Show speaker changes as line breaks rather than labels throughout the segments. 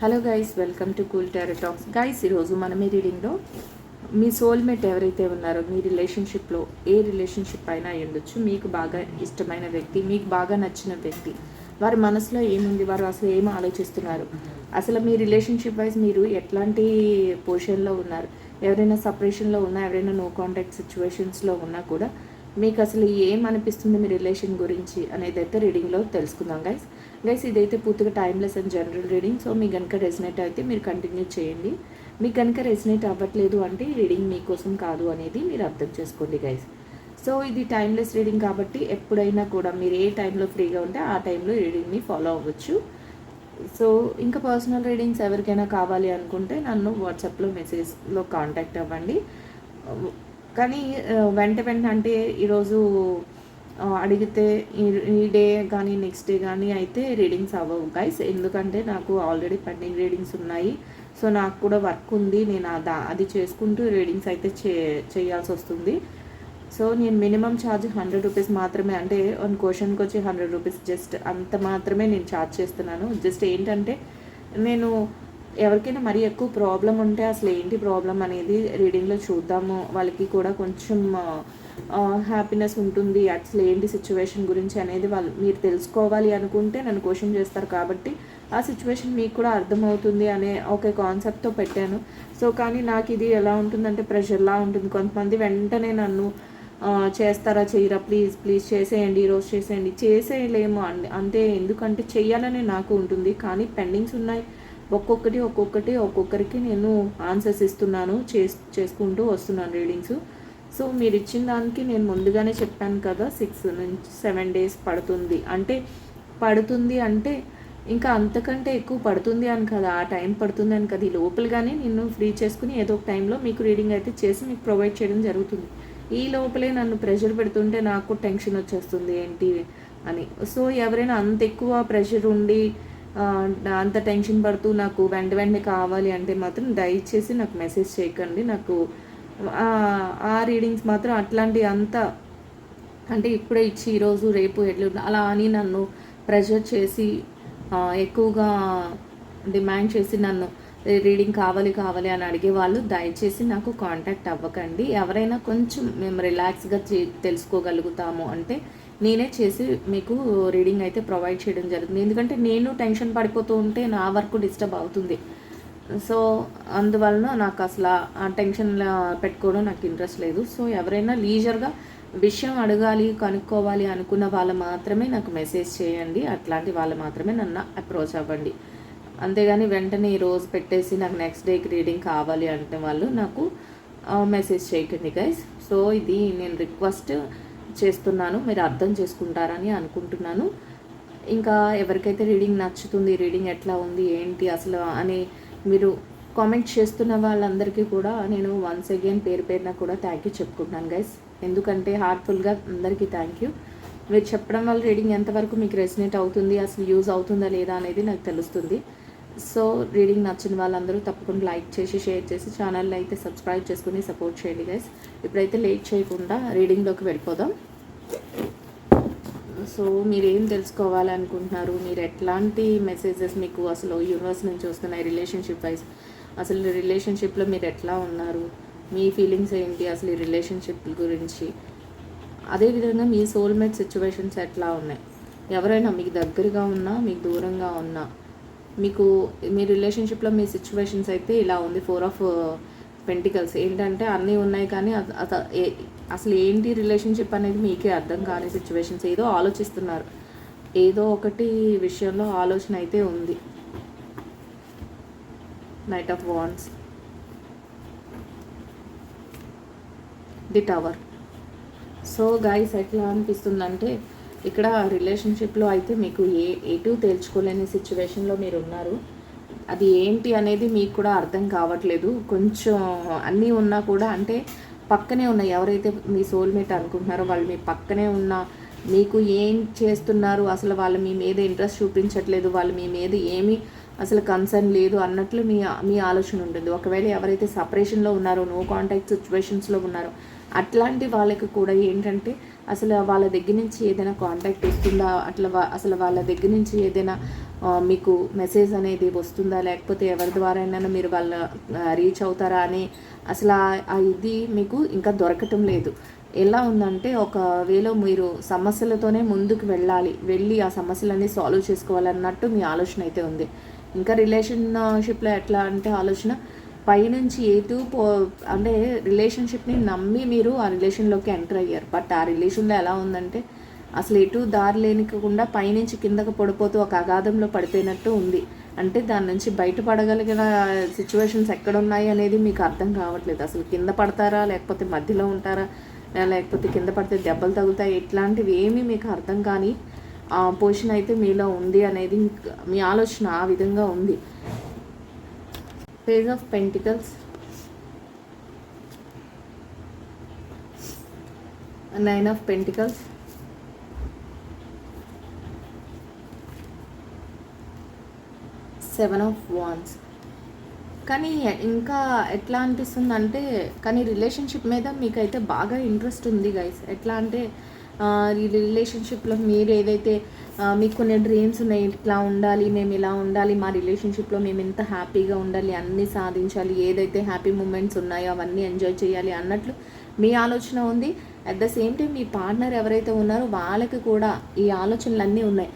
Hello guys welcome to cool talks guys ఈరోజు మనం ఈ రీడింగ్లో మీ సోల్మేట్ ఎవరైతే ఉన్నారో మీ రిలేషన్షిప్లో ఏ రిలేషన్షిప్ అయినా ఉండొచ్చు. మీకు బాగా ఇష్టమైన వ్యక్తి మీకు బాగా నచ్చిన వ్యక్తి. వారి మనసులో ఏముంది? వారు అసలు ఏం ఆలోచిస్తున్నారు? అసలు మీ రిలేషన్షిప్ వైజ్ మీరు ఎట్లాంటి పొజిషన్లో ఉన్నారు? ఎవరైనా సపరేషన్లో ఉన్నా ఎవరైనా నో కాంటాక్ట్ సిచ్యువేషన్స్లో ఉన్నా కూడా మీకు అసలు ఏం అనిపిస్తుంది మీ రిలేషన్ గురించి అనేది అయితే రీడింగ్లో తెలుసుకుందాం గైస్ గైస్ ఇదైతే పూర్తిగా timeless and general reading so మీకు కనుక రెసినేట్ అయితే మీరు కంటిన్యూ చేయండి. మీకు కనుక రెసినేట్ అవ్వట్లేదు అంటే రీడింగ్ మీకోసం కాదు అనేది మీరు అర్థం చేసుకోండి గైస్ సో ఇది టైమ్లెస్ రీడింగ్ కాబట్టి ఎప్పుడైనా కూడా మీరు ఏ టైంలో ఫ్రీగా ఉంటే ఆ టైంలో రీడింగ్ని ఫాలో అవ్వచ్చు. సో ఇంకా పర్సనల్ రీడింగ్స్ ఎవరికైనా కావాలి అనుకుంటే నన్ను వాట్సాప్లో మెసేజ్లో కాంటాక్ట్ అవ్వండి. కానీ uh, వెంట వెంట అంటే ఈరోజు అడిగితే ఈ- ఈ డే కానీ నెక్స్ట్ డే కానీ అయితే రీడింగ్స్ అవ్వవు గైస్ ఎందుకంటే నాకు ఆల్రెడీ పెండింగ్ రీడింగ్స్ ఉన్నాయి. సో నాకు కూడా వర్క్ ఉంది. నేను అదా అది చేసుకుంటూ రీడింగ్స్ అయితే చే చేయాల్సి వస్తుంది. సో నేను మినిమం ఛార్జ్ హండ్రెడ్ రూపీస్ మాత్రమే అంటే వన్ క్వశ్చన్కి వచ్చి హండ్రెడ్ రూపీస్ జస్ట్ అంత మాత్రమే నేను ఛార్జ్ చేస్తున్నాను. జస్ట్ ఏంటంటే నేను ఎవరికైనా మరీ ఎక్కువ ప్రాబ్లం ఉంటే అసలు ఏంటి ప్రాబ్లం అనేది రీడింగ్లో చూద్దాము. వాళ్ళకి కూడా కొంచెం హ్యాపీనెస్ ఉంటుంది అసలు ఏంటి సిచ్యువేషన్ గురించి అనేది వాళ్ళు మీరు తెలుసుకోవాలి అనుకుంటే నన్ను క్వశ్చన్ చేస్తారు కాబట్టి ఆ సిచ్యువేషన్ మీకు కూడా అర్థమవుతుంది అనే ఒక కాన్సెప్ట్తో పెట్టాను. సో కానీ నాకు ఇది ఎలా ఉంటుందంటే ప్రెషర్లా ఉంటుంది. కొంతమంది వెంటనే నన్ను చేస్తారా చేయరా ప్లీజ్ ప్లీజ్ చేసేయండి ఈరోజు చేసేయండి. చేసేయలేము అండి అంతే ఎందుకంటే చెయ్యాలని నాకు ఉంటుంది. కానీ పెండింగ్స్ ఉన్నాయి. ఒక్కొక్కటి ఒక్కొక్కటి ఒక్కొక్కరికి నేను ఆన్సర్స్ ఇస్తున్నాను చేస్ చేసుకుంటూ వస్తున్నాను రీడింగ్స్ సో మీరు ఇచ్చిన దానికి నేను ముందుగానే చెప్పాను కదా సిక్స్ నుంచి సెవెన్ డేస్ పడుతుంది. అంటే పడుతుంది అంటే ఇంకా అంతకంటే ఎక్కువ పడుతుంది అని కదా ఆ టైం పడుతుంది అని కదా. ఈ లోపలగానే నిన్ను ఫ్రీ చేసుకుని ఏదో ఒక టైంలో మీకు రీడింగ్ అయితే చేసి మీకు ప్రొవైడ్ చేయడం జరుగుతుంది. ఈ లోపలే నన్ను ప్రెషర్ పెడుతుంటే నాకు టెన్షన్ వచ్చేస్తుంది ఏంటి అని. సో ఎవరైనా అంత ఎక్కువ ప్రెషర్ ఉండి అంత టెన్షన్ పడుతూ నాకు వెంట వెంటనే కావాలి అంటే మాత్రం దయచేసి నాకు మెసేజ్ చేయకండి. నాకు ఆ- రీడింగ్స్ మాత్రం అట్లాంటి అంత అంటే ఇప్పుడే ఇచ్చి ఈరోజు రేపు ఎట్లా అలా అని నన్ను ప్రెషర్ చేసి ఎక్కువగా డిమాండ్ చేసి నన్ను రీడింగ్ కావాలి కావాలి అని అడిగే వాళ్ళు దయచేసి నాకు కాంటాక్ట్ అవ్వకండి. ఎవరైనా కొంచెం మేము రిలాక్స్గా తెలుసుకోగలుగుతాము అంటే నేనే చేసి మీకు రీడింగ్ అయితే ప్రొవైడ్ చేయడం జరుగుతుంది. ఎందుకంటే నేను టెన్షన్ పడిపోతూ ఉంటే నా వర్క్ డిస్టర్బ్ అవుతుంది. సో అందువలన నాకు అసలు ఆ టెన్షన్ పెట్టుకోవడం నాకు ఇంట్రెస్ట్ లేదు. సో ఎవరైనా లీజర్గా విషయం అడగాలి కనుక్కోవాలి అనుకున్న వాళ్ళు మాత్రమే నాకు మెసేజ్ చేయండి. అట్లాంటి వాళ్ళు మాత్రమే నన్ను అప్రోచ్ అవ్వండి. అంతేగాని వెంటనే ఈ రోజు పెట్టేసి నాకు నెక్స్ట్ డేకి రీడింగ్ కావాలి అంటే వాళ్ళు నాకు మెసేజ్ చేయకండి గైస్. సో ఇది నేను రిక్వెస్ట్ చేస్తున్నాను. మీరు అర్థం చేసుకుంటారని అనుకుంటున్నాను. ఇంకా ఎవరికైతే రీడింగ్ నచ్చుతుంది రీడింగ్ ఎట్లా ఉంది ఏంటి అసలు అని మీరు కామెంట్ చేస్తున్న వాళ్ళందరికీ కూడా నేను వన్స్ అగైన్ పేరు పేరున కూడా థ్యాంక్ యూ చెప్పుకుంటున్నాను గైస్ ఎందుకంటే హార్ట్ఫుల్గా అందరికీ థ్యాంక్ యూ మీరు చెప్పడం వల్ల రీడింగ్ ఎంతవరకు మీకు రెసినేట్ అవుతుంది అసలు యూజ్ అవుతుందా లేదా అనేది నాకు తెలుస్తుంది. సో రీడింగ్ నచ్చిన వాళ్ళందరూ తప్పకుండా లైక్ చేసి షేర్ చేసి ఛానల్ అయితే సబ్స్క్రైబ్ చేసుకుని సపోర్ట్ చేయండి గైస్ ఇప్పుడైతే లేట్ చేయకుండా రీడింగ్లోకి వెళ్ళిపోదాం. సో మీరు ఏం తెలుసుకోవాలనుకుంటున్నారు? మీరు ఎట్లాంటి మెసేజెస్ మీకు అసలు యూనివర్స్ నుంచి వస్తున్నాయి రిలేషన్షిప్ వైజ్ అసలు రిలేషన్షిప్లో మీరు ఎట్లా ఉన్నారు? మీ ఫీలింగ్స్ ఏంటి అసలు ఈ రిలేషన్షిప్ గురించి? అదేవిధంగా మీ సోల్మేట్ సిచ్యువేషన్స్ ఎట్లా ఉన్నాయి? ఎవరైనా మీకు దగ్గరగా ఉన్నా మీకు దూరంగా ఉన్నా మీకు మీ రిలేషన్షిప్లో మీ సిచ్యువేషన్స్ అయితే ఇలా ఉంది. ఫోర్ ఆఫ్ పెంటికల్స్ ఏంటంటే అన్నీ ఉన్నాయి కానీ ఏ- అసలు ఏంటి రిలేషన్షిప్ అనేది మీకే అర్థం కాని సిచ్యువేషన్స్. ఏదో ఆలోచిస్తున్నారు. ఏదో ఒకటి విషయంలో ఆలోచన అయితే ఉంది. Knight of wands the tower so guys ఎట్లా అనిపిస్తుందంటే ఇక్కడ రిలేషన్షిప్లో అయితే మీకు ఏ ఎటు తేల్చుకోలేని సిచ్యువేషన్లో మీరు ఉన్నారు. అది ఏంటి అనేది మీకు కూడా అర్థం కావట్లేదు. కొంచెం అన్నీ ఉన్నా కూడా అంటే పక్కనే ఉన్న ఎవరైతే మీ సోల్మేట్ అనుకుంటున్నారో వాళ్ళు మీ పక్కనే ఉన్న మీకు ఏం చేస్తున్నారు? అసలు వాళ్ళు మీ మీద ఇంట్రెస్ట్ చూపించట్లేదు. వాళ్ళు మీ మీద ఏమీ అసలు కన్సర్న్ లేదు అన్నట్లు మీ మీ ఆలోచన ఉంటుంది. ఒకవేళ ఎవరైతే సపరేషన్లో ఉన్నారో నో కాంటాక్ట్ సిచ్యువేషన్స్లో ఉన్నారో అట్లాంటి వాళ్ళకి కూడా ఏంటంటే అసలు వాళ్ళ దగ్గర నుంచి ఏదైనా కాంటాక్ట్ వస్తుందా? అట్లా వా- అసలు వాళ్ళ దగ్గర నుంచి ఏదైనా మీకు మెసేజ్ అనేది వస్తుందా? లేకపోతే ఎవరి ద్వారా అయినా మీరు వాళ్ళ రీచ్ అవుతారా అని? అసలు ఆ- ఆ ఇది మీకు ఇంకా దొరకటం లేదు. ఎలా ఉందంటే ఒక వేలో మీరు సమస్యలతోనే ముందుకు వెళ్ళాలి వెళ్ళి ఆ సమస్యలన్నీ సాల్వ్ చేసుకోవాలన్నట్టు మీ ఆలోచన అయితే ఉంది. ఇంకా రిలేషన్షిప్లో ఎట్లా అంటే ఆలోచన పైనుంచి ఎటు పో అంటే రిలేషన్షిప్ని నమ్మి మీరు ఆ రిలేషన్లోకి ఎంటర్ అయ్యారు. బట్ ఆ రిలేషన్లో ఎలా ఉందంటే అసలు ఎటు దారి లేనికుండా పైనుంచి కిందకు పడిపోతూ ఒక అగాధంలో పడిపోయినట్టు ఉంది. అంటే దాని నుంచి బయటపడగలిగిన సిచ్యువేషన్స్ ఎక్కడ ఉన్నాయి అనేది మీకు అర్థం కావట్లేదు. అసలు కింద పడతారా లేకపోతే మధ్యలో ఉంటారా లేకపోతే కింద పడితే దెబ్బలు తగులుతాయి ఇట్లాంటివి ఏమీ మీకు అర్థం కానీ ఆ పొజిషన్ అయితే మీలో ఉంది అనేది మీ ఆలోచన ఆ విధంగా ఉంది. Page of pentacles nine of pentacles seven of wands కానీ ఇంకా ఎట్లా అనిపిస్తుంది అంటే కానీ రిలేషన్షిప్ మీద మీకైతే బాగా ఇంట్రెస్ట్ ఉంది గైస్ ఎట్లా అంటే ఈ రిలేషన్షిప్లో మీరు ఏదైతే మీకు కొన్ని డ్రీమ్స్ ఉన్నాయి. ఇట్లా ఉండాలి మేము ఇలా ఉండాలి మా రిలేషన్షిప్లో మేము ఎంత హ్యాపీగా ఉండాలి అన్నీ సాధించాలి ఏదైతే హ్యాపీ మూమెంట్స్ ఉన్నాయో అవన్నీ ఎంజాయ్ చేయాలి అన్నట్లు మీ ఆలోచన ఉంది. అట్ ద సేమ్ టైం మీ పార్ట్నర్ ఎవరైతే ఉన్నారో వాళ్ళకి కూడా ఈ ఆలోచనలు అన్నీ ఉన్నాయి.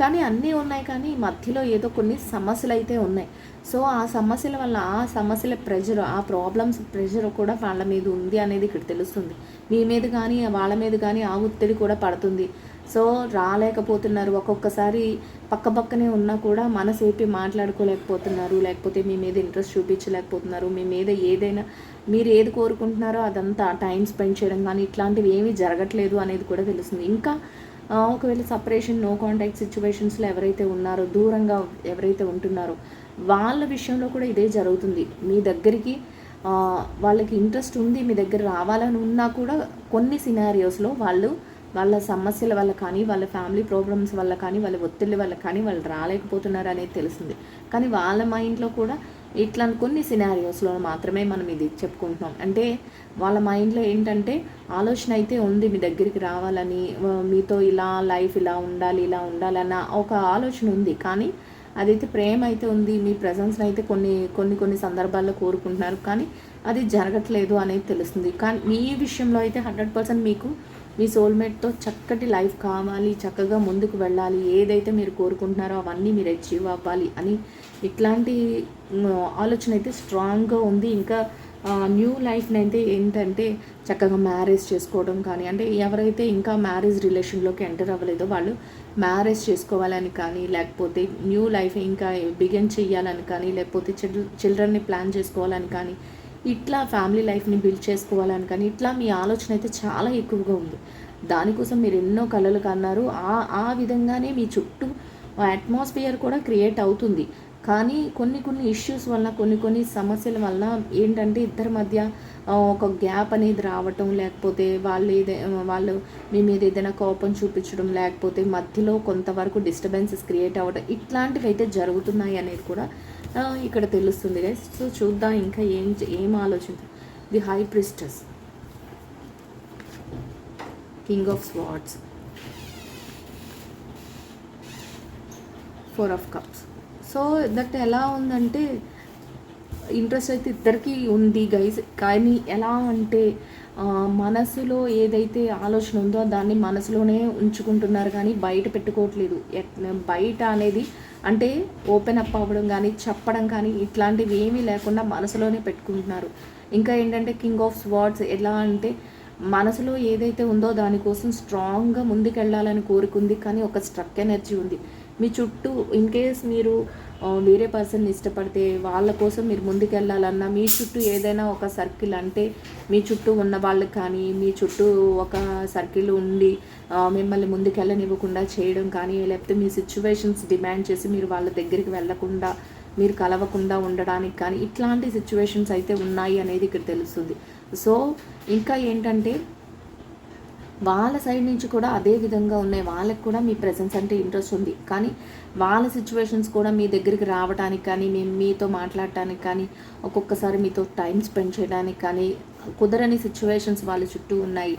కానీ అన్నీ ఉన్నాయి కానీ మధ్యలో ఏదో కొన్ని సమస్యలు అయితే ఉన్నాయి. సో ఆ సమస్యల వల్ల ఆ సమస్యల ప్రెషర్ ఆ ప్రాబ్లమ్స్ ప్రెషర్ కూడా వాళ్ళ మీద ఉంది అనేది ఇక్కడ తెలుస్తుంది. మీ మీద కానీ వాళ్ళ మీద కానీ ఆ ఒత్తిడి కూడా పడుతుంది. సో రాలేకపోతున్నారు. ఒక్కొక్కసారి పక్క పక్కనే ఉన్నా కూడా మనసేపి మాట్లాడుకోలేకపోతున్నారు. లేకపోతే మీ మీద ఇంట్రెస్ట్ చూపించలేకపోతున్నారు. మీ మీద ఏదైనా మీరు ఏది కోరుకుంటున్నారో అదంతా టైం స్పెండ్ చేయడం కానీ ఇట్లాంటివి ఏమీ జరగట్లేదు అనేది కూడా తెలుస్తుంది. ఇంకా ఒకవేళ సపరేషన్ నో కాంటాక్ట్ సిచ్యువేషన్స్లో ఎవరైతే ఉన్నారో దూరంగా ఎవరైతే ఉంటున్నారో వాళ్ళ విషయంలో కూడా ఇదే జరుగుతుంది. మీ దగ్గరికి వాళ్ళకి ఇంట్రెస్ట్ ఉంది మీ దగ్గర రావాలని ఉన్నా కూడా కొన్ని సినారియోస్లో వాళ్ళు వాళ్ళ సమస్యల వల్ల కానీ వాళ్ళ ఫ్యామిలీ ప్రాబ్లమ్స్ వల్ల కానీ వాళ్ళ ఒత్తిడి వల్ల కానీ వాళ్ళు రాలేకపోతున్నారు అనేది తెలుస్తుంది. కానీ వాళ్ళ మైండ్లో కూడా ఇట్లా కొన్ని సినారియోస్లో మాత్రమే మనం ఇది చెప్పుకుంటున్నాం. అంటే వాళ్ళ మైండ్లో ఏంటంటే ఆలోచన అయితే ఉంది మీ దగ్గరికి రావాలని మీతో ఇలా లైఫ్ ఇలా ఉండాలి ఇలా ఉండాలన్న ఒక ఆలోచన ఉంది. కానీ అదైతే ప్రేమ అయితే ఉంది మీ ప్రజెన్స్ని అయితే కొన్ని కొన్ని కొన్ని సందర్భాల్లో కోరుకుంటున్నారు. కానీ అది జరగట్లేదు అనేది తెలుస్తుంది. కానీ మీ విషయంలో అయితే హండ్రెడ్ పర్సెంట్ మీకు మీ సోల్మేట్తో చక్కటి లైఫ్ కావాలి చక్కగా ముందుకు వెళ్ళాలి ఏదైతే మీరు కోరుకుంటున్నారో అవన్నీ మీరు అచీవ్ అవ్వాలి అని ఇట్లాంటి ఆలోచన అయితే స్ట్రాంగ్గా ఉంది. ఇంకా న్యూ లైఫ్ని అయితే ఏంటంటే చక్కగా మ్యారేజ్ చేసుకోవడం కానీ అంటే ఎవరైతే ఇంకా మ్యారేజ్ రిలేషన్లోకి ఎంటర్ అవ్వలేదో వాళ్ళు మ్యారేజ్ చేసుకోవాలని కానీ లేకపోతే న్యూ లైఫ్ ఇంకా బిగిన్ చేయాలని కానీ లేకపోతే చిల్ చిల్డ్రన్ని ప్లాన్ చేసుకోవాలని కానీ ఇట్లా ఫ్యామిలీ లైఫ్ని బిల్డ్ చేసుకోవాలని కానీ ఇట్లా మీ ఆలోచన అయితే చాలా ఎక్కువగా ఉంది. దానికోసం మీరు ఎన్నో కళలు కన్నారు. ఆ ఆ విధంగానే మీ చుట్టూ అట్మాస్ఫియర్ కూడా క్రియేట్ అవుతుంది. కానీ కొన్ని కొన్ని ఇష్యూస్ వల్ల కొన్ని కొన్ని సమస్యల వల్ల ఏంటంటే ఇద్దరి మధ్య ఒక గ్యాప్ అనేది రావటం లేకపోతే వాళ్ళు ఏదే వాళ్ళు మీ మీద ఏదైనా కోపం చూపించడం లేకపోతే మధ్యలో కొంతవరకు డిస్టర్బెన్సెస్ క్రియేట్ అవ్వడం ఇట్లాంటివి అయితే జరుగుతున్నాయి అనేది కూడా ఇక్కడ తెలుస్తుంది గైస్ సో చూద్దాం ఇంకా ఏం ఏం ఆలోచన the high priestess. King of swords four of cups so that ఎలా ఉందంటే ఇంట్రెస్ట్ అయితే ఇద్దరికి ఉంది గైస్ కానీ ఎలా అంటే మనసులో ఏదైతే ఆలోచన ఉందో దాన్ని మనసులోనే ఉంచుకుంటున్నారు కానీ బయట పెట్టుకోవట్లేదు. ఎట్- బయట అనేది అంటే ఓపెన్ అప్ అవ్వడం కానీ చెప్పడం కానీ ఇట్లాంటివి ఏమీ లేకుండా మనసులోనే పెట్టుకుంటున్నారు. ఇంకా ఏంటంటే కింగ్ ఆఫ్ స్వార్డ్స్ ఎలా అంటే మనసులో ఏదైతే ఉందో దానికోసం స్ట్రాంగ్గా ముందుకెళ్ళాలని కోరుకుంది కానీ ఒక స్ట్రక్ ఎనర్జీ ఉంది. మీ చుట్టూ ఇన్ కేస్ మీరు వేరే పర్సన్ ఇష్టపడితే వాళ్ళ కోసం మీరు ముందుకెళ్ళాలన్నా మీ చుట్టూ ఏదైనా ఒక సర్కిల్ అంటే మీ చుట్టూ ఉన్న వాళ్ళకి కానీ మీ చుట్టూ ఒక సర్కిల్ ఉండి మిమ్మల్ని ముందుకెళ్ళనివ్వకుండా చేయడం కానీ లేకపోతే మీ సిచ్యువేషన్స్ డిమాండ్ చేసి మీరు వాళ్ళ దగ్గరికి వెళ్ళకుండా మీరు కలవకుండా ఉండడానికి కానీ ఇట్లాంటి సిచ్యువేషన్స్ అయితే ఉన్నాయి అనేది ఇక్కడ తెలుస్తుంది. సో ఇంకా ఏంటంటే వాళ్ళ సైడ్ నుంచి కూడా అదే విధంగా ఉన్నాయి. వాళ్ళకి కూడా మీ ప్రజెన్స్ అంటే ఇంట్రెస్ట్ ఉంది. కానీ వాళ్ళ సిచ్యువేషన్స్ కూడా మీ దగ్గరికి రావడానికి కానీ మేము మీతో మాట్లాడటానికి కానీ ఒక్కొక్కసారి మీతో టైం స్పెండ్ చేయడానికి కానీ కుదరని సిచ్యువేషన్స్ వాళ్ళ చుట్టూ ఉన్నాయి.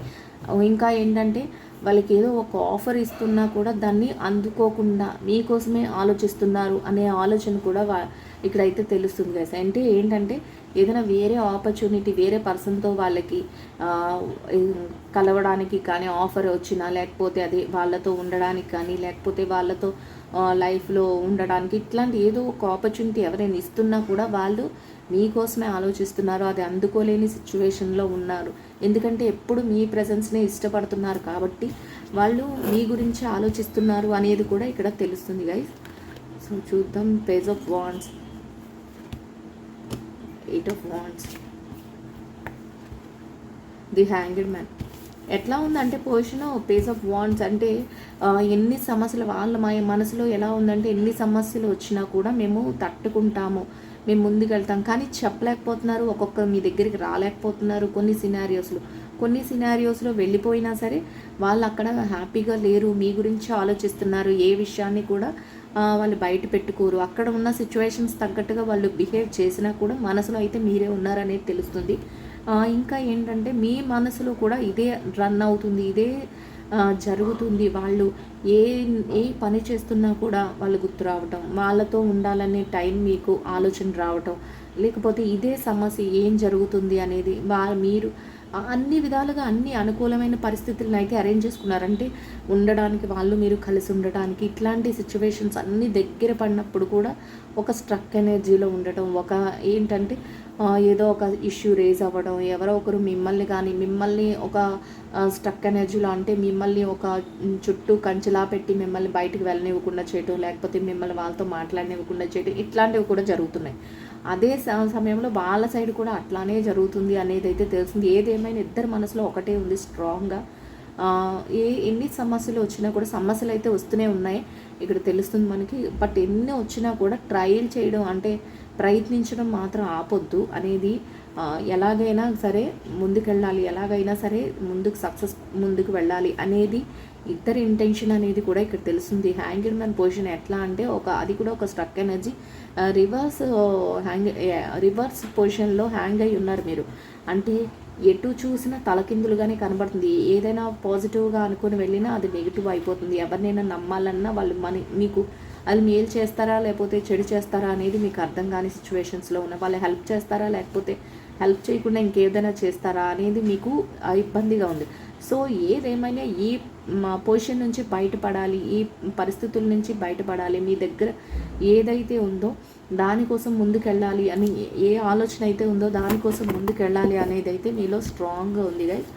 ఇంకా ఏంటంటే వాళ్ళకి ఏదో ఒక ఆఫర్ ఇస్తున్నా కూడా దాన్ని అందుకోకుండా మీకోసమే ఆలోచిస్తున్నారు అనే ఆలోచన కూడా వా ఇక్కడైతే తెలుస్తుంది కదా అంటే ఏంటంటే ఏదైనా వేరే ఆపర్చునిటీ వేరే పర్సన్తో వాళ్ళకి కలవడానికి కానీ ఆఫర్ వచ్చినా లేకపోతే అదే వాళ్ళతో ఉండడానికి కానీ లేకపోతే వాళ్ళతో లైఫ్లో ఉండడానికి ఇట్లాంటి ఏదో ఒక ఆపర్చునిటీ ఎవరైనా ఇస్తున్నా కూడా వాళ్ళు మీకోసమే ఆలోచిస్తున్నారు. అది అందుకోలేని సిచ్యువేషన్లో ఉన్నారు. ఎందుకంటే ఎప్పుడు మీ ప్రజెన్స్నే ఇష్టపడుతున్నారు కాబట్టి వాళ్ళు మీ గురించి ఆలోచిస్తున్నారు అనేది కూడా ఇక్కడ తెలుస్తుంది గైస్ సో చూద్దాం. Page of wands eight of wands the hanged man ఎట్లా ఉందంటే పొజిషన్ పేస్ ఆఫ్ వాండ్స్ అంటే ఎన్ని సమస్యలు వాళ్ళ మా మనసులో ఎలా ఉందంటే ఎన్ని సమస్యలు వచ్చినా కూడా మేము తట్టుకుంటాము. మేము ముందుకెళ్తాం. కానీ చెప్పలేకపోతున్నారు ఒక్కొక్కరు మీ దగ్గరికి రాలేకపోతున్నారు కొన్ని సినారియోస్లో కొన్ని సినారియోస్లో వెళ్ళిపోయినా సరే వాళ్ళు అక్కడ హ్యాపీగా లేరు మీ గురించి ఆలోచిస్తున్నారు ఏ విషయాన్ని కూడా వాళ్ళు బయట పెట్టుకోరు. అక్కడ ఉన్న సిచ్యువేషన్స్ తగ్గట్టుగా వాళ్ళు బిహేవ్ చేసినా కూడా మనసులో అయితే మీరే ఉన్నారనేది తెలుస్తుంది. ఇంకా ఏంటంటే మీ మనసులో కూడా ఇదే రన్ అవుతుంది ఇదే జరుగుతుంది. వాళ్ళు ఏ ఏ పని చేస్తున్నా కూడా వాళ్ళు గుర్తు రావటం వాళ్ళతో ఉండాలనే టైం మీకు ఆలోచన రావటం లేకపోతే ఇదే సమస్య ఏం జరుగుతుంది అనేది వా మీరు అన్ని విధాలుగా అన్ని అనుకూలమైన పరిస్థితులను అయితే అరేంజ్ చేసుకున్నారంటే ఉండడానికి వాళ్ళు మీరు కలిసి ఉండడానికి ఇట్లాంటి సిచ్యువేషన్స్ అన్ని దగ్గర పడినప్పుడు కూడా ఒక స్ట్రక్ ఎనర్జీలో ఉండటం ఒక ఏంటంటే ఏదో ఒక ఇష్యూ రేజ్ అవ్వడం ఎవరో ఒకరు మిమ్మల్ని కానీ మిమ్మల్ని ఒక స్ట్రక్ ఎనర్జీలో అంటే మిమ్మల్ని ఒక చుట్టూ కంచెలా పెట్టి మిమ్మల్ని బయటికి వెళ్ళనివ్వకుండా చేయటం లేకపోతే మిమ్మల్ని వాళ్ళతో మాట్లాడనివ్వకుండా చేయటం ఇట్లాంటివి కూడా జరుగుతున్నాయి. అదే సమయంలో వాళ్ళ సైడ్ కూడా అట్లానే జరుగుతుంది అనేది అయితే తెలిసింది ఏదేమైనా ఇద్దరు మనసులో ఒకటే ఉంది స్ట్రాంగ్గా. ఏ ఎన్ని సమస్యలు వచ్చినా కూడా సమస్యలు అయితే వస్తూనే ఉన్నాయి. ఇక్కడ తెలుస్తుంది మనకి. బట్ ఎన్ని వచ్చినా కూడా ట్రయల్ చేయడం అంటే ప్రయత్నించడం మాత్రం ఆపొద్దు అనేది ఎలాగైనా సరే ముందుకెళ్ళాలి ఎలాగైనా సరే ముందుకు సక్సెస్ ముందుకు వెళ్ళాలి అనేది ఇద్దరి ఇంటెన్షన్ అనేది కూడా ఇక్కడ తెలుస్తుంది. హ్యాంగిడ్ మ్యాన్ పొజిషన్ ఎట్లా అంటే ఒక అది కూడా ఒక stuck energy. Reverse hang reverse పొజిషన్లో హ్యాంగ్ అయి ఉన్నారు మీరు. అంటే ఎటు చూసినా తలకిందులుగానే కనబడుతుంది. ఏదైనా పాజిటివ్గా అనుకుని వెళ్ళినా అది నెగిటివ్ అయిపోతుంది. ఎవరినైనా నమ్మాలన్నా వాళ్ళు మన మీకు వాళ్ళు మేలు చేస్తారా లేకపోతే చెడు చేస్తారా అనేది మీకు అర్థం కాని సిచ్యువేషన్స్లో ఉన్న వాళ్ళు హెల్ప్ చేస్తారా లేకపోతే హెల్ప్ చేయకుండా ఇంకేదైనా చేస్తారా అనేది మీకు ఇబ్బందిగా ఉంది. సో ఏదేమైనా ఈ మా పొజిషన్ నుంచి బయటపడాలి ఈ పరిస్థితుల నుంచి బయటపడాలి మీ దగ్గర ఏదైతే ఉందో దానికోసం ముందుకెళ్ళాలి అని ఏ- ఆలోచన అయితే ఉందో దానికోసం ముందుకెళ్ళాలి అనేది అయితే మీలో స్ట్రాంగ్గా ఉంది గైస్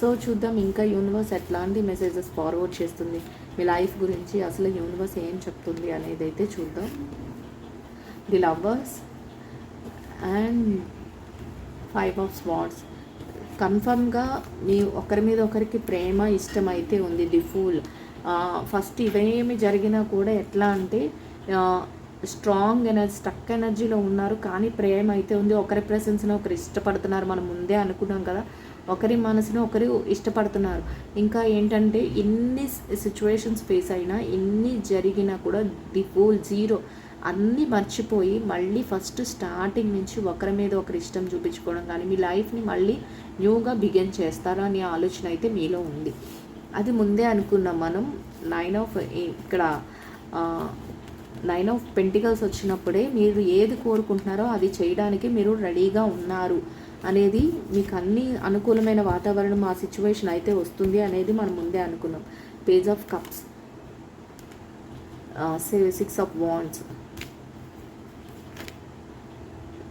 సో చూద్దాం ఇంకా యూనివర్స్ ఎట్లాంటి మెసేజెస్ ఫార్వర్డ్ చేస్తుంది. మీ లైఫ్ గురించి అసలు యూనివర్స్ ఏం చెప్తుంది అనేది అయితే చూద్దాం. The lovers and five of swords కన్ఫర్మ్గా మీ ఒకరి మీద ఒకరికి ప్రేమ ఇష్టం అయితే ఉంది ది ఫూల్. ఫస్ట్ ఇవేమి జరిగినా కూడా ఎట్లా అంటే స్ట్రాంగ్ ఎనర్జీ స్టక్ ఎనర్జీలో ఉన్నారు కానీ ప్రేమ అయితే ఉంది. ఒకరి ప్రెసెన్స్ని ఒకరు ఇష్టపడుతున్నారు. మనం ముందే అనుకున్నాం కదా ఒకరి మనసును ఒకరు ఇష్టపడుతున్నారు. ఇంకా ఏంటంటే ఎన్ని సిచ్యువేషన్స్ ఫేస్ అయినా ఎన్ని జరిగినా కూడా ది ఫూల్ జీరో. అన్నీ మర్చిపోయి మళ్ళీ ఫస్ట్ స్టార్టింగ్ నుంచి ఒకరి మీద ఒకరి ఇష్టం చూపించుకోవడం కానీ మీ లైఫ్ని మళ్ళీ న్యూగా బిగిన్ చేస్తారా అనే ఆలోచన అయితే మీలో ఉంది. అది ముందే అనుకున్నాం మనం. నైన్ ఆఫ్ ఇక్కడ నైన్ ఆఫ్ పెంటికల్స్ వచ్చినప్పుడే మీరు ఏది కోరుకుంటున్నారో అది చేయడానికి మీరు రెడీగా ఉన్నారు అనేది మీకు అన్ని అనుకూలమైన వాతావరణం ఆ సిచ్యువేషన్ అయితే వస్తుంది అనేది మనం ముందే అనుకున్నాం. Page of cups six of wands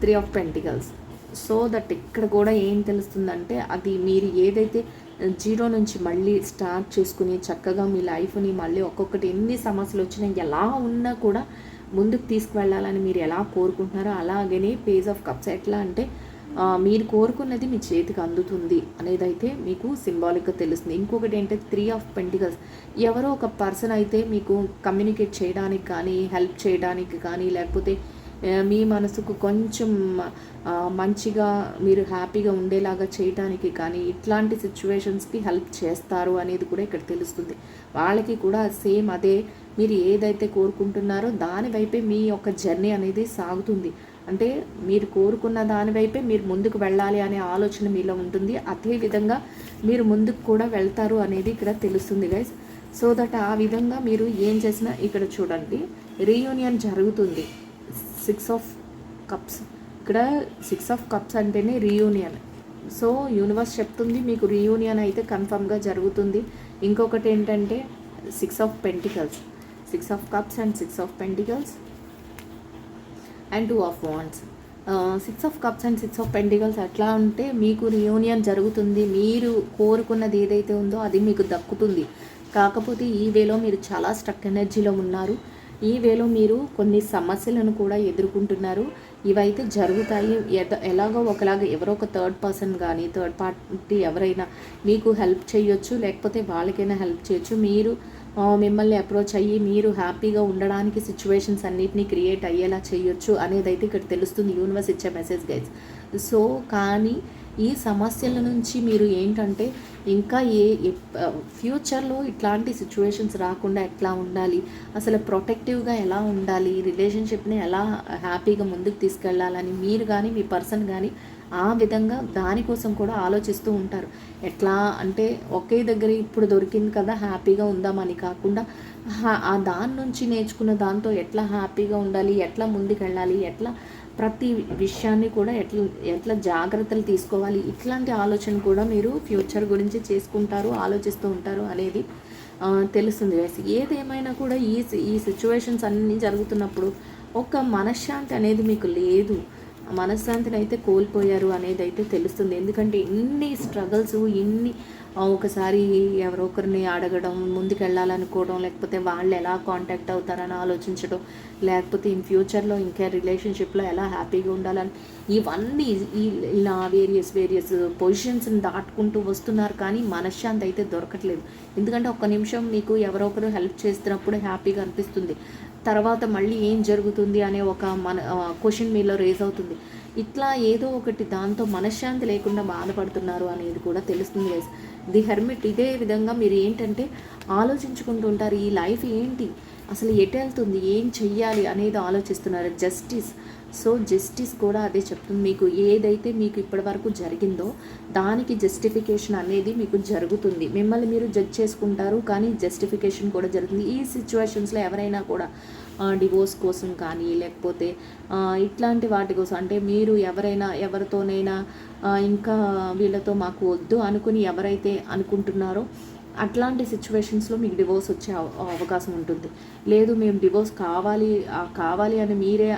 three of pentacles. So that ఇక్కడ కూడా ఏం తెలుస్తుందంటే అది మీరు ఏదైతే జీరో నుంచి మళ్ళీ స్టార్ట్ చేసుకుని చక్కగా మీ లైఫ్ని మళ్ళీ ఒక్కొక్కటి ఎన్ని సమస్యలు వచ్చినా ఎలా ఉన్నా కూడా ముందుకు తీసుకువెళ్ళాలని మీరు ఎలా కోరుకుంటున్నారో అలాగనే పేజ్ ఆఫ్ కప్స్ ఎట్లా అంటే మీరు కోరుకున్నది మీ చేతికి అందుతుంది అనేది అయితే మీకు సింబాలిక్గా తెలుస్తుంది. ఇంకొకటి ఏంటంటే త్రీ ఆఫ్ పెంటికల్స్ ఎవరో ఒక పర్సన్ అయితే మీకు కమ్యూనికేట్ చేయడానికి కానీ హెల్ప్ చేయడానికి కానీ లేకపోతే మీ మనసుకు కొంచెం మంచిగా మీరు హ్యాపీగా ఉండేలాగా చేయడానికి కానీ ఇట్లాంటి సిచ్యువేషన్స్కి హెల్ప్ చేస్తారు అనేది కూడా ఇక్కడ తెలుస్తుంది. వాళ్ళకి కూడా సేమ్ అదే మీరు ఏదైతే కోరుకుంటున్నారో దాని వైపే మీ యొక్క జర్నీ అనేది సాగుతుంది. అంటే మీరు కోరుకున్న దానివైపే మీరు ముందుకు వెళ్ళాలి అనే ఆలోచన మీలో ఉంటుంది. అదే విధంగా మీరు ముందుకు కూడా వెళ్తారు అనేది ఇక్కడ తెలుస్తుంది గైస్ సో దట్ ఆ విధంగా మీరు ఏం చేసినా ఇక్కడ చూడండి. రీయూనియన్ జరుగుతుంది. Six of cups. ఇక్కడ సిక్స్ ఆఫ్ కప్స్ అంటేనే రీయూనియన్ సో యూనివర్స్ చెప్తుంది మీకు రీయూనియన్ అయితే కన్ఫర్మ్గా జరుగుతుంది. ఇంకొకటి ఏంటంటే six of pentacles six of cups and six of pentacles and two of wands six of cups and six of pentacles ఎట్లా ఉంటే మీకు రియూనియన్ జరుగుతుంది. మీరు కోరుకున్నది ఏదైతే ఉందో అది మీకు దక్కుతుంది. కాకపోతే ఈ వేలో మీరు చాలా స్ట్రక్ ఎనర్జీలో ఉన్నారు. ఈ వేలో మీరు కొన్ని సమస్యలను కూడా ఎదుర్కొంటున్నారు. ఇవైతే జరుగుతాయి. ఎద ఎలాగో ఒకలాగా ఎవరో ఒక థర్డ్ పర్సన్ కానీ థర్డ్ పార్టీ ఎవరైనా మీకు హెల్ప్ చేయొచ్చు లేకపోతే వాళ్ళకైనా హెల్ప్ చేయొచ్చు. మీరు మిమ్మల్ని అప్రోచ్ అయ్యి మీరు హ్యాపీగా ఉండడానికి సిచ్యువేషన్స్ అన్నిటిని క్రియేట్ అయ్యేలా చేయొచ్చు అనేది అయితే ఇక్కడ తెలుస్తుంది. యూనివర్స్ ఇచ్చే మెసేజ్ గైడ్స్ సో కానీ ఈ సమస్యల నుంచి మీరు ఏంటంటే ఇంకా ఏ ఫ్యూచర్లో ఇట్లాంటి సిచ్యువేషన్స్ రాకుండా ఎట్లా ఉండాలి? అసలు ప్రొటెక్టివ్గా ఎలా ఉండాలి? రిలేషన్షిప్ని ఎలా హ్యాపీగా ముందుకు తీసుకెళ్ళాలని మీరు కానీ మీ పర్సన్ కానీ ఆ విధంగా దానికోసం కూడా ఆలోచిస్తూ ఉంటారు. ఎట్లా అంటే ఒకే దగ్గర ఇప్పుడు దొరికింది కదా హ్యాపీగా ఉందామని కాకుండా హా- ఆ దాని నుంచి నేర్చుకున్న దాంతో ఎట్లా హ్యాపీగా ఉండాలి? ఎట్లా ముందుకెళ్ళాలి? ఎట్లా ప్రతి విషయాన్ని కూడా ఎట్లా ఎట్లా జాగ్రత్తలు తీసుకోవాలి ఇట్లాంటి ఆలోచన కూడా మీరు ఫ్యూచర్ గురించి చేసుకుంటారు ఆలోచిస్తూ ఉంటారు అనేది తెలుస్తుంది guys. ఏదేమైనా కూడా ఈ ఈ సిచ్యువేషన్స్ అన్నీ జరుగుతున్నప్పుడు ఒక మనశ్శాంతి అనేది మీకు లేదు మనశ్శాంతిని అయితే కోల్పోయారు అనేది అయితే తెలుస్తుంది ఎందుకంటే ఇన్ని స్ట్రగల్స్ ఇన్ని ఒకసారి ఎవరో ఒకరిని అడగడం ముందుకెళ్ళాలనుకోవడం లేకపోతే వాళ్ళు ఎలా కాంటాక్ట్ అవుతారని ఆలోచించడం లేకపోతే ఇన్ ఫ్యూచర్లో ఇంకా రిలేషన్షిప్లో ఎలా హ్యాపీగా ఉండాలని ఇవన్నీ ఇలా వేరియస్ వేరియస్ పొజిషన్స్ని దాటుకుంటూ వస్తున్నారు కానీ మనశ్శాంతి అయితే దొరకట్లేదు. ఎందుకంటే ఒక్క నిమిషం మీకు ఎవరో ఒకరు హెల్ప్ చేస్తున్నప్పుడు హ్యాపీగా అనిపిస్తుంది. తర్వాత మళ్ళీ ఏం జరుగుతుంది అనే ఒక మన క్వశ్చన్ మీలో రేజ్ అవుతుంది. ఇట్లా ఏదో ఒకటి దాంతో మనశ్శాంతి లేకుండా బాధపడుతున్నారు అనేది కూడా తెలుస్తుంది గైస్ ది హెర్మిట్ ఇదే విధంగా మీరు ఏంటంటే ఆలోచించుకుంటూ ఉంటారు ఈ లైఫ్ ఏంటి? అసలు ఎటు వెళ్తుంది? ఏం చెయ్యాలి అనేది ఆలోచిస్తున్నారు. జస్టిస్ సో జస్టిస్ కూడా అదే చెప్తుంది. మీకు ఏదైతే మీకు ఇప్పటివరకు జరిగిందో దానికి జస్టిఫికేషన్ అనేది మీకు జరుగుతుంది. మిమ్మల్ని మీరు జడ్జ్ చేసుకుంటారు కానీ జస్టిఫికేషన్ కూడా జరుగుతుంది. ఈ సిచ్యువేషన్స్లో ఎవరైనా కూడా డివోర్స్ కోసం కానీ లేకపోతే ఇట్లాంటి వాటి కోసం అంటే మీరు ఎవరైనా ఎవరితోనైనా ఇంకా వీళ్ళతో మాకు వద్దు అనుకుని ఎవరైతే అనుకుంటున్నారో అట్లాంటి సిచ్యువేషన్స్లో మీకు డివోర్స్ వచ్చే అవకాశం ఉంటుంది. లేదు మేము డివోర్స్ కావాలి కావాలి అని మీరే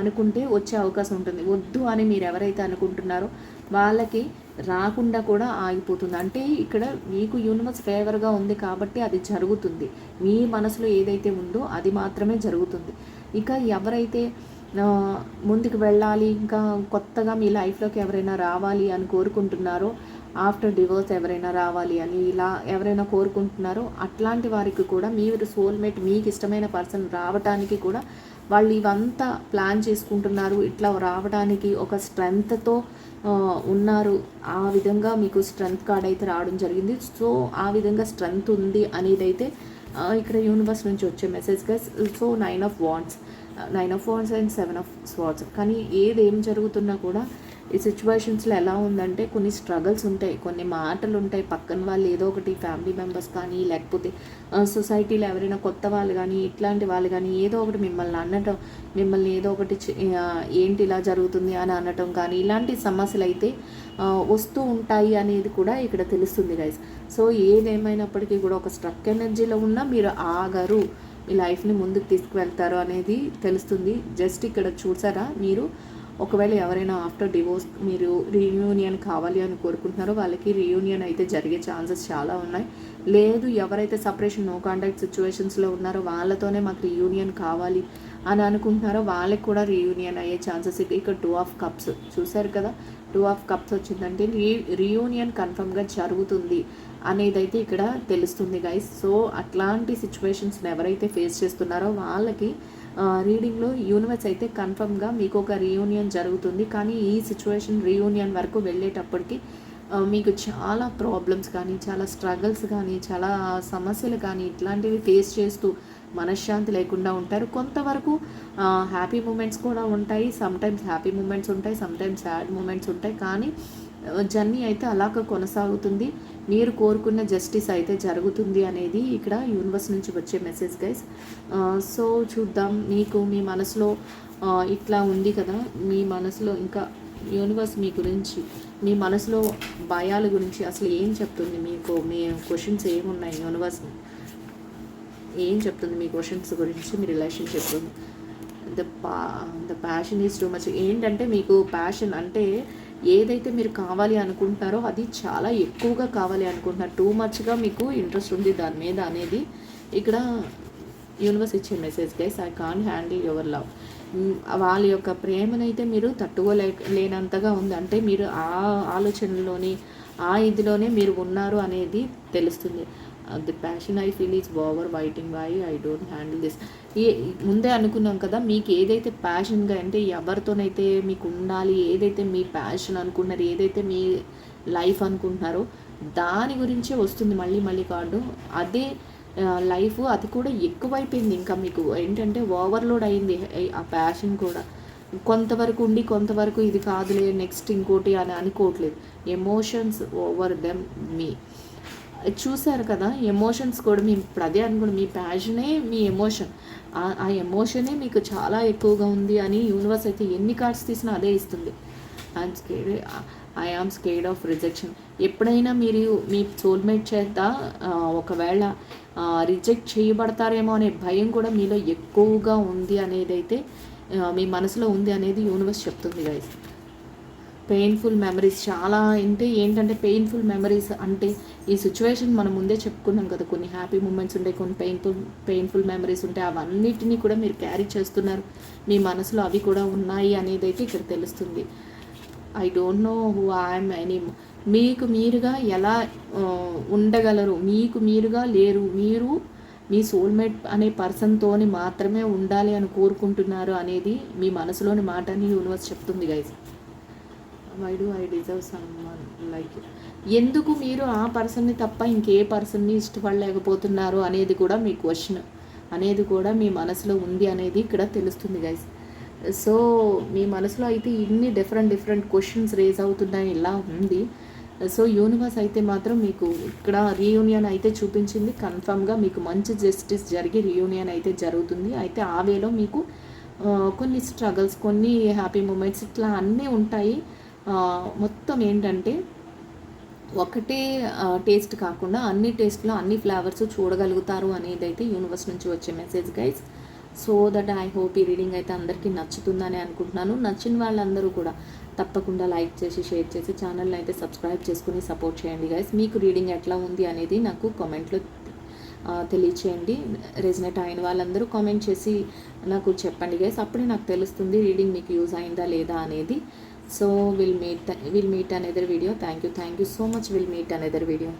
అనుకుంటే వచ్చే అవకాశం ఉంటుంది. వద్దు అని మీరు ఎవరైతే అనుకుంటున్నారో వాళ్ళకి రాకుండా కూడా ఆగిపోతుంది. అంటే ఇక్కడ మీకు యూనివర్స్ ఫేవర్గా ఉంది కాబట్టి అది జరుగుతుంది. మీ మనసులో ఏదైతే ఉందో అది మాత్రమే జరుగుతుంది. ఇక ఎవరైతే ముందుకు వెళ్ళాలి ఇంకా కొత్తగా మీ లైఫ్లోకి ఎవరైనా రావాలి అని కోరుకుంటున్నారో ఆఫ్టర్ డివోర్స్ ఎవరైనా రావాలి అని ఇలా ఎవరైనా కోరుకుంటున్నారో అట్లాంటి వారికి కూడా మీరు సోల్మేట్ మీకు ఇష్టమైన పర్సన్ రావటానికి కూడా వాళ్ళు ఇవంతా ప్లాన్ చేసుకుంటున్నారు. ఇట్లా రావడానికి ఒక స్ట్రెంగ్త్తో ఉన్నారు. ఆ విధంగా మీకు స్ట్రెంగ్త్ కార్డ్ అయితే రావడం జరిగింది. సో ఆ విధంగా స్ట్రెంగ్త్ ఉంది అనేది అయితే ఇక్కడ యూనివర్స్ నుంచి వచ్చే మెసేజ్గా so nine of wands nine of wands and seven of swords కానీ ఏది ఏం జరుగుతున్నా కూడా ఈ సిచ్యువేషన్స్లో ఎలా ఉందంటే కొన్ని స్ట్రగుల్స్ ఉంటాయి కొన్ని మాటలు ఉంటాయి. పక్కన వాళ్ళు ఏదో ఒకటి ఫ్యామిలీ మెంబర్స్ కానీ లేకపోతే సొసైటీలో ఎవరైనా కొత్త వాళ్ళు కానీ ఇట్లాంటి వాళ్ళు కానీ ఏదో ఒకటి మిమ్మల్ని అనటం మిమ్మల్ని ఏదో ఒకటి చే- ఏంటి ఇలా జరుగుతుంది అని అనటం కానీ ఇలాంటి సమస్యలు అయితే వస్తూ ఉంటాయి అనేది కూడా ఇక్కడ తెలుస్తుంది గైస్ సో ఏదేమైనప్పటికీ కూడా ఒక స్ట్రక్ ఎనర్జీలో ఉన్నా మీరు ఆగరు. మీ లైఫ్ని ముందుకు తీసుకువెళ్తారు అనేది తెలుస్తుంది. జస్ట్ ఇక్కడ చూసారా? మీరు ఒకవేళ ఎవరైనా ఆఫ్టర్ డివోర్స్ మీరు రీయూనియన్ కావాలి అని కోరుకుంటున్నారో వాళ్ళకి రీయూనియన్ అయితే జరిగే ఛాన్సెస్ చాలా ఉన్నాయి. లేదు ఎవరైతే సపరేషన్ నో కాంటాక్ట్ సిచ్యువేషన్స్లో ఉన్నారో వాళ్ళతోనే మాకు రీయూనియన్ కావాలి అని అనుకుంటున్నారో వాళ్ళకి కూడా రీయూనియన్ అయ్యే ఛాన్సెస్ ఇక్కడ టూ ఆఫ్ కప్స్ చూసారు కదా? టూ ఆఫ్ కప్స్ వచ్చిందంటే రీ రీయూనియన్ కన్ఫర్మ్గా జరుగుతుంది అనేది అయితే ఇక్కడ తెలుస్తుంది గైస్ సో అట్లాంటి సిచ్యువేషన్స్ని ఎవరైతే ఫేస్ చేస్తున్నారో వాళ్ళకి రీడింగ్లో యూనివర్స్ అయితే కన్ఫర్మ్గా మీకు ఒక రీయూనియన్ జరుగుతుంది. కానీ ఈ సిచ్యువేషన్ రీయూనియన్ వరకు వెళ్ళేటప్పటికి మీకు చాలా ప్రాబ్లమ్స్ కానీ చాలా స్ట్రగల్స్ కానీ చాలా సమస్యలు కానీ ఇట్లాంటివి ఫేస్ చేస్తూ మనశ్శాంతి లేకుండా ఉంటారు. కొంతవరకు హ్యాపీ మూమెంట్స్ కూడా ఉంటాయి. సమ్టైమ్స్ హ్యాపీ మూమెంట్స్ ఉంటాయి సమ్ టైమ్స్ సాడ్ మూమెంట్స్ ఉంటాయి. కానీ జర్నీ అయితే అలాగ కొనసాగుతుంది. మీరు కోరుకున్న జస్టిస్ అయితే జరుగుతుంది అనేది ఇక్కడ యూనివర్స్ నుంచి వచ్చే మెసేజ్ గైస్ సో చూద్దాం. మీకు మీ మనసులో ఇట్లా ఉంది కదా. మీ మనసులో ఇంకా యూనివర్స్ మీ గురించి మీ మనసులో భయాల గురించి అసలు ఏం చెప్తుంది మీకు? మీ క్వశ్చన్స్ ఏమున్నాయి యూనివర్స్ ఏం చెప్తుంది మీ క్వశ్చన్స్ గురించి మీ relationship the pa the passion is too much ఏంటంటే మీకు ప్యాషన్ అంటే ఏదైతే మీరు కావాలి అనుకుంటారో అది చాలా ఎక్కువగా కావాలి అనుకుంటున్నారు టూ మచ్గా మీకు ఇంట్రెస్ట్ ఉంది దాని మీద అనేది. ఇక్కడ యూనివర్స్ ఇచ్చే message guys I can handle your love వాళ్ళ యొక్క ప్రేమనైతే మీరు తట్టుకోలే లేనంతగా ఉంది. అంటే మీరు ఆ ఆలోచనలోని ఆ ఇదిలోనే మీరు ఉన్నారు అనేది తెలుస్తుంది. The passion I feel is over waiting why I don't handle this ఏ ముందే అనుకున్నాం కదా మీకు ఏదైతే ప్యాషన్గా అంటే ఎవరితోనైతే మీకు ఉండాలి ఏదైతే మీ ప్యాషన్ అనుకున్నారు ఏదైతే మీ లైఫ్ అనుకుంటున్నారో దాని గురించే వస్తుంది మళ్ళీ మళ్ళీ కార్డు. అదే లైఫ్ అది కూడా ఎక్కువైపోయింది ఇంకా మీకు. ఏంటంటే ఓవర్లోడ్ అయింది ఆ ప్యాషన్ కూడా. కొంతవరకు ఉండి కొంతవరకు ఇది కాదులే నెక్స్ట్ ఇంకోటి అని అనుకోవట్లేదు. ఎమోషన్స్ ఓవర్ దెమ్ మీ చూశారు కదా ఎమోషన్స్ కూడా మీ ఇప్పుడు అదే అనుకోండి మీ ప్యాషనే మీ ఎమోషన్ ఆ ఎమోషనే మీకు చాలా ఎక్కువగా ఉంది అని యూనివర్స్ అయితే ఎన్ని కార్డ్స్ తీసినా అదే ఇస్తుంది. I'm scared I am scared of rejection ఎప్పుడైనా మీరు మీ సోల్మేట్ చేత ఒకవేళ రిజెక్ట్ చేయబడతారేమో అనే భయం కూడా మీలో ఎక్కువగా ఉంది అనేది అయితే మీ మనసులో ఉంది అనేది యూనివర్స్ చెప్తుంది గైస్ పెయిన్ఫుల్ మెమరీస్ చాలా అంటే ఏంటంటే పెయిన్ఫుల్ మెమరీస్ అంటే ఈ సిచ్యువేషన్ మనం ముందే చెప్పుకున్నాం కదా కొన్ని హ్యాపీ మూమెంట్స్ ఉంటాయి కొన్ని పెయిన్ఫుల్ పెయిన్ఫుల్ మెమరీస్ ఉంటాయి అవన్నిటినీ కూడా మీరు క్యారీ చేస్తున్నారు. మీ మనసులో అవి కూడా ఉన్నాయి అనేది అయితే ఇక్కడ తెలుస్తుంది. I don't know who I'm any మీకు మీరుగా ఎలా ఉండగలరు? మీకు మీరుగా లేరు. మీరు మీ సోల్మేట్ అనే పర్సన్తోని మాత్రమే ఉండాలి అని కోరుకుంటున్నారు అనేది మీ మనసులోని మాట అని యూనివర్స్ చెప్తుంది guys why do I deserve some like ఎందుకు మీరు ఆ పర్సన్ని తప్ప ఇంకే పర్సన్ని ఇష్టపడలేకపోతున్నారు అనేది కూడా మీ క్వశ్చన్ అనేది కూడా మీ మనసులో ఉంది అనేది ఇక్కడ తెలుస్తుంది గైస్ సో మీ మనసులో అయితే ఇన్ని డిఫరెంట్ డిఫరెంట్ క్వశ్చన్స్ రేజ్ అవుతున్నాయి ఇలా ఉంది. సో యూనివర్స్ అయితే మాత్రం మీకు ఇక్కడ రీయూనియన్ అయితే చూపించింది. కన్ఫామ్గా మీకు మంచి జస్టిస్ జరిగి రీయూనియన్ అయితే జరుగుతుంది. అయితే ఆ వేలో మీకు కొన్ని స్ట్రగల్స్ కొన్ని హ్యాపీ మూమెంట్స్ ఇట్లా అన్నీ ఉంటాయి. మొత్తం ఏంటంటే ఒకటే టేస్ట్ కాకుండా అన్ని టేస్ట్లో అన్ని ఫ్లేవర్స్ చూడగలుగుతారు అనేది అయితే యూనివర్స్ నుంచి వచ్చే message guys so that I hope ఈ రీడింగ్ అయితే అందరికీ నచ్చుతుందని అనుకుంటున్నాను. నచ్చిన వాళ్ళందరూ కూడా తప్పకుండా లైక్ చేసి షేర్ చేసి ఛానల్ని అయితే సబ్స్క్రైబ్ చేసుకుని సపోర్ట్ చేయండి గైస్ మీకు రీడింగ్ ఎట్లా ఉంది అనేది నాకు కామెంట్లో తెలియచేయండి. రెజినేట్ అయిన వాళ్ళందరూ కామెంట్ చేసి నాకు చెప్పండి గైస్ అప్పుడే నాకు తెలుస్తుంది రీడింగ్ మీకు యూజ్ అయిందా లేదా అనేది. so we'll meet we'll meet another video. Thank you thank you so much. We'll meet another video.